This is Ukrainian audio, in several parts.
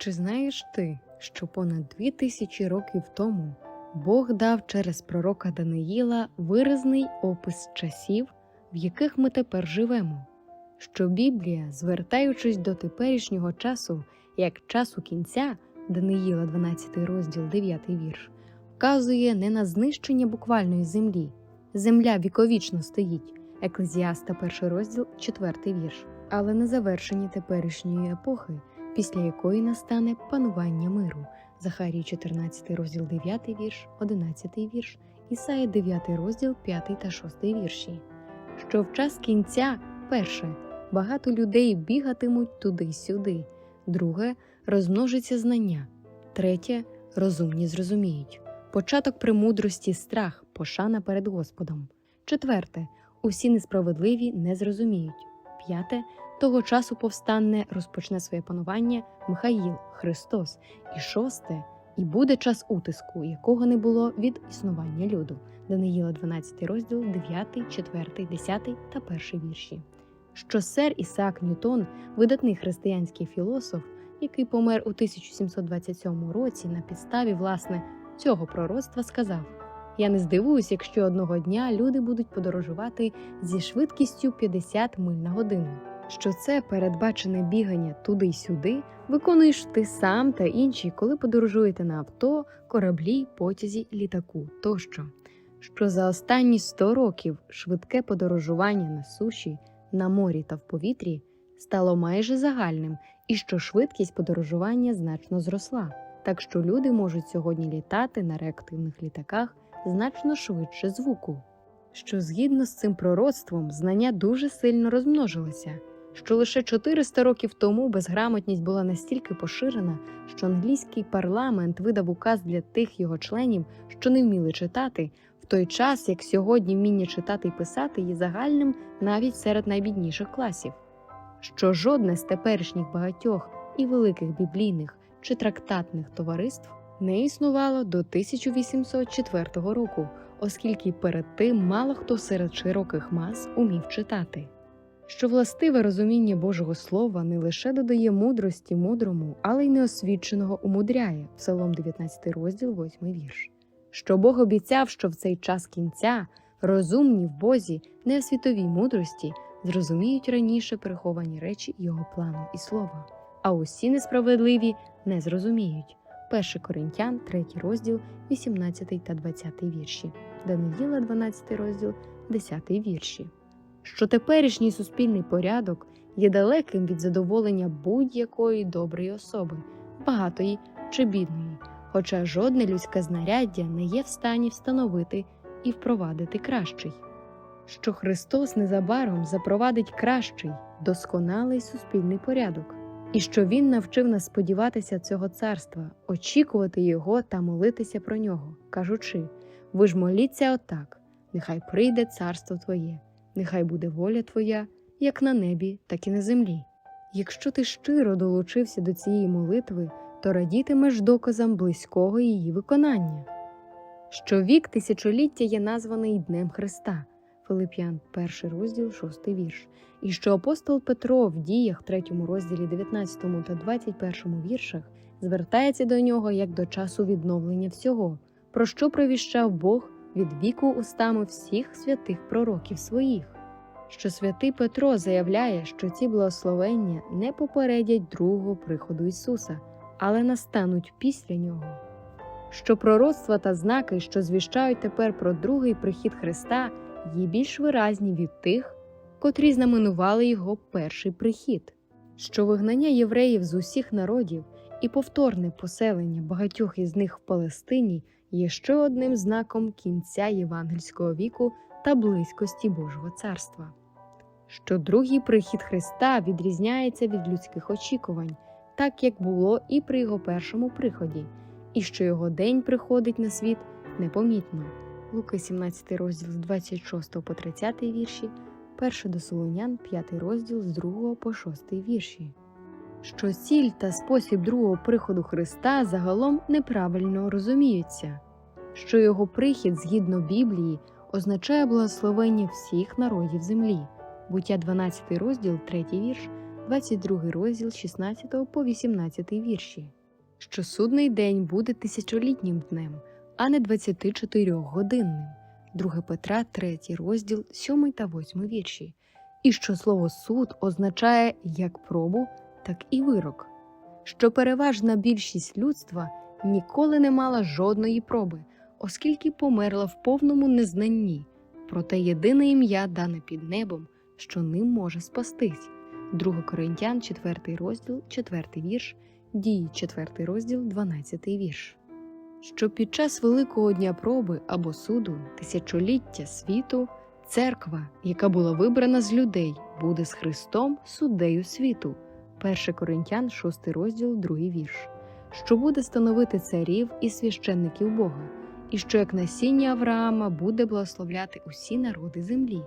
Чи знаєш ти, що понад дві тисячі років тому Бог дав через пророка Даниїла виразний опис часів, в яких ми тепер живемо? Що Біблія, звертаючись до теперішнього часу як часу кінця, Даниїла 12 розділ 9 вірш, вказує не на знищення буквальної землі. Земля віковічно стоїть. Еклезіаста 1 розділ 4 вірш, але на завершення теперішньої епохи, після якої настане панування миру. Захарії 14 розділ 9 вірш, 11 вірш, Ісая 9 розділ 5 та 6 вірші. Що в час кінця, перше, багато людей бігатимуть туди-сюди, друге розмножиться знання, третє розумні зрозуміють. Початок премудрості страх, пошана перед Господом. Четверте, усі несправедливі не зрозуміють. П'яте, того часу повстанне розпочне своє панування Михаїл, Христос. І шосте, і буде час утиску, якого не було від існування люду. Даниїла 12 розділ, 9, 4, 10 та 1 вірші. Що сер Ісаак Ньютон, видатний християнський філософ, який помер у 1727 році на підставі власне цього пророцтва, сказав: Я не здивуюсь, якщо одного дня люди будуть подорожувати зі швидкістю 50 миль на годину. Що це передбачене бігання туди й сюди виконуєш ти сам та інші, коли подорожуєте на авто, кораблі, потязі, літаку тощо. Що за останні 100 років швидке подорожування на суші, на морі та в повітрі стало майже загальним, і що швидкість подорожування значно зросла, так що люди можуть сьогодні літати на реактивних літаках значно швидше звуку. Що згідно з цим пророцтвом знання дуже сильно розмножилося що лише 400 років тому безграмотність була настільки поширена, що англійський парламент видав указ для тих його членів, що не вміли читати, в той час як сьогодні вміння читати і писати є загальним навіть серед найбідніших класів, що жодне з теперішніх багатьох і великих біблійних чи трактатних товариств не існувало до 1804 року, оскільки перед тим мало хто серед широких мас умів читати що властиве розуміння Божого Слова не лише додає мудрості мудрому, але й неосвіченого умудряє, Псалом 19 розділ, 8 вірш. Що Бог обіцяв, що в цей час кінця розумні в Бозі, не мудрості, зрозуміють раніше приховані речі Його плану і слова, а усі несправедливі не зрозуміють. 1 Коринтян, 3 розділ, 18 та 20 вірші, Даниїла, 12 розділ, 10 вірші що теперішній суспільний порядок є далеким від задоволення будь-якої доброї особи, багатої чи бідної, хоча жодне людське знаряддя не є в стані встановити і впровадити кращий, що Христос незабаром запровадить кращий, досконалий суспільний порядок, і що Він навчив нас сподіватися цього царства, очікувати його та молитися про нього, кажучи: ви ж моліться отак, нехай прийде царство Твоє нехай буде воля твоя, як на небі, так і на землі. Якщо ти щиро долучився до цієї молитви, то радітимеш доказам близького її виконання. Що вік тисячоліття є названий Днем Христа, Филип'ян, 1 розділ, 6 вірш, і що апостол Петро в діях, 3 розділі 19 та 21 віршах звертається до нього як до часу відновлення всього, про що провіщав Бог від віку устами всіх святих пророків своїх, що святий Петро заявляє, що ці благословення не попередять другого приходу Ісуса, але настануть після нього, що пророцтва та знаки, що звіщають тепер про другий прихід Христа, є більш виразні від тих, котрі знаменували його перший прихід, що вигнання євреїв з усіх народів і повторне поселення багатьох із них в Палестині є ще одним знаком кінця євангельського віку та близькості Божого царства. Що другий прихід Христа відрізняється від людських очікувань, так як було і при його першому приході, і що його день приходить на світ непомітно. Луки 17 розділ з 26 по 30 вірші, 1 до Солонян, 5 розділ з 2 по 6 вірші. Що ціль та спосіб другого приходу Христа загалом неправильно розуміються, що його прихід згідно Біблії означає благословення всіх народів землі, буття 12 розділ, 3 вірш, 22 розділ 16 по 18 вірші, що судний день буде тисячолітнім днем, а не 24-годинним. 2 Петра, 3 розділ, 7 та 8 вірші. І що слово суд означає як пробу, так і вирок, що переважна більшість людства ніколи не мала жодної проби, оскільки померла в повному незнанні, проте єдине ім'я дане під небом, що ним може спастись. 2 Коринтян, 4 розділ, 4 вірш, дії 4 розділ, 12 вірш. Що під час Великого дня проби або суду, тисячоліття світу, церква, яка була вибрана з людей, буде з Христом суддею світу. 1 Коринтян, 6 розділ, 2 вірш, що буде становити царів і священників Бога, і що як насіння Авраама буде благословляти усі народи землі.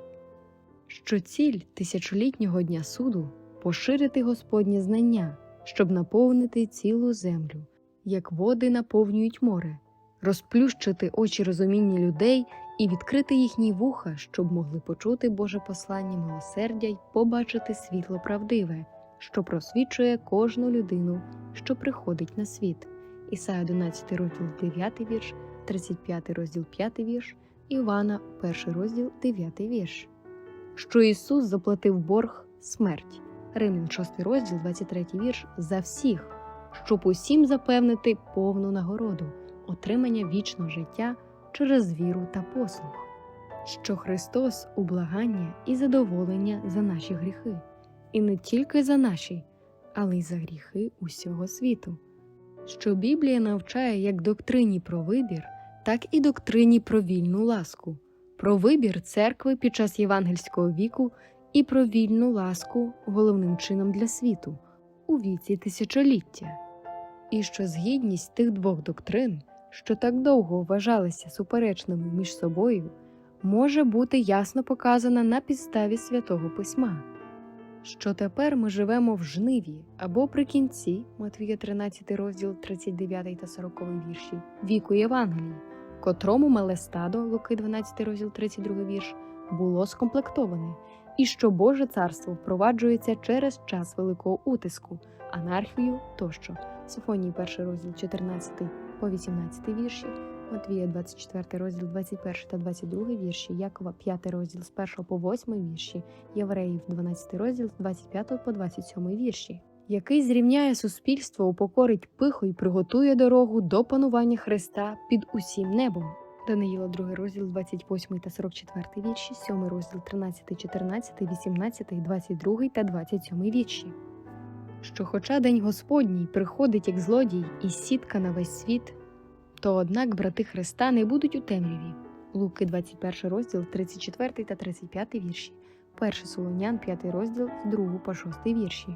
Що ціль тисячолітнього дня суду поширити Господнє знання, щоб наповнити цілу землю, як води наповнюють море, розплющити очі розуміння людей і відкрити їхні вуха, щоб могли почути Боже послання милосердя й побачити світло правдиве, що просвічує кожну людину, що приходить на світ. Ісая 11 розділ 9 вірш, 35 розділ 5 вірш, Івана 1 розділ 9 вірш. Що Ісус заплатив борг смерть. Римлян 6 розділ 23 вірш за всіх, щоб усім запевнити повну нагороду, отримання вічного життя через віру та послуг, що Христос ублагання і задоволення за наші гріхи, і не тільки за наші, але й за гріхи усього світу, що Біблія навчає як доктрині про вибір, так і доктрині про вільну ласку, про вибір церкви під час євангельського віку і про вільну ласку головним чином для світу у віці тисячоліття, і що згідність тих двох доктрин, що так довго вважалися суперечними між собою, може бути ясно показана на підставі святого письма. Що тепер ми живемо в жниві або при кінці Матвія 13 розділ 39 та 40 вірші віку Євангелії, котрому мале стадо Луки 12 розділ 32 вірш було скомплектоване, і що Боже царство впроваджується через час великого утиску, анархію тощо. Софонії 1 розділ 14 по 18 вірші, Матвія 24 розділ 21 та 22 вірші, Якова 5 розділ з 1 по 8 вірші, Євреїв 12 розділ з 25 по 27 вірші, який зрівняє суспільство, упокорить пиху і приготує дорогу до панування Христа під усім небом. Даниїла 2 розділ 28 та 44 вірші, 7 розділ 13, 14, 18, 22 та 27 вірші. Що, хоча день Господній приходить як злодій і сітка на весь світ, то однак брати Христа не будуть у темряві. Луки 21 розділ 34 та 35 вірші, 1 Солонян 5 розділ 2 по 6 вірші.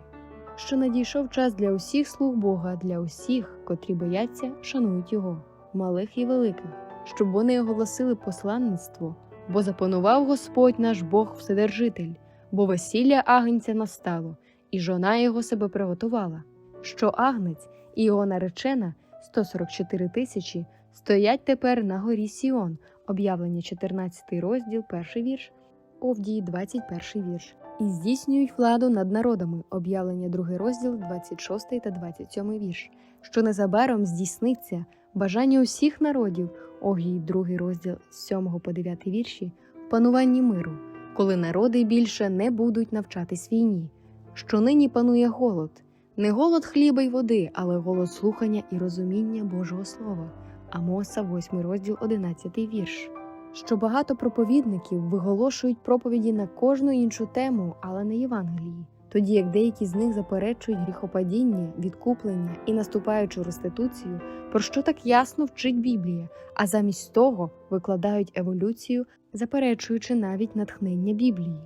Що надійшов час для усіх слуг Бога, для усіх, котрі бояться, шанують Його, малих і великих щоб вони оголосили посланництво, бо запанував Господь наш Бог Вседержитель, бо весілля агнця настало, і жона його себе приготувала, що агнець і його наречена 144 тисячі стоять тепер на горі Сіон, об'явлення 14 розділ, перший вірш, Овдії 21 вірш, і здійснюють владу над народами, об'явлення 2 розділ, 26 та 27 вірш, що незабаром здійсниться бажання усіх народів. Огій, другий розділ з 7 по 9 вірші, пануванні миру, коли народи більше не будуть навчатись війні, що нині панує голод, не голод хліба й води, але голод слухання і розуміння Божого Слова. Амоса, 8 розділ, 11 вірш. Що багато проповідників виголошують проповіді на кожну іншу тему, але не Євангелії, тоді як деякі з них заперечують гріхопадіння, відкуплення і наступаючу реституцію, про що так ясно вчить Біблія, а замість того викладають еволюцію, заперечуючи навіть натхнення Біблії.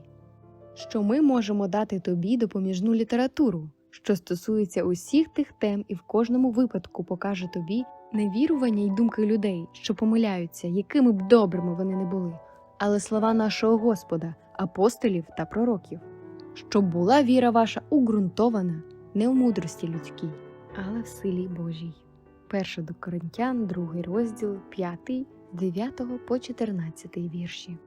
Що ми можемо дати тобі допоміжну літературу, що стосується усіх тих тем і в кожному випадку покаже тобі невірування й думки людей, що помиляються, якими б добрими вони не були, але слова нашого Господа, апостолів та пророків, щоб була віра ваша уґрунтована не в мудрості людській, але в силі Божій. 1 до Коринтян, 2 розділ, 5, з 9 по 14 вірші.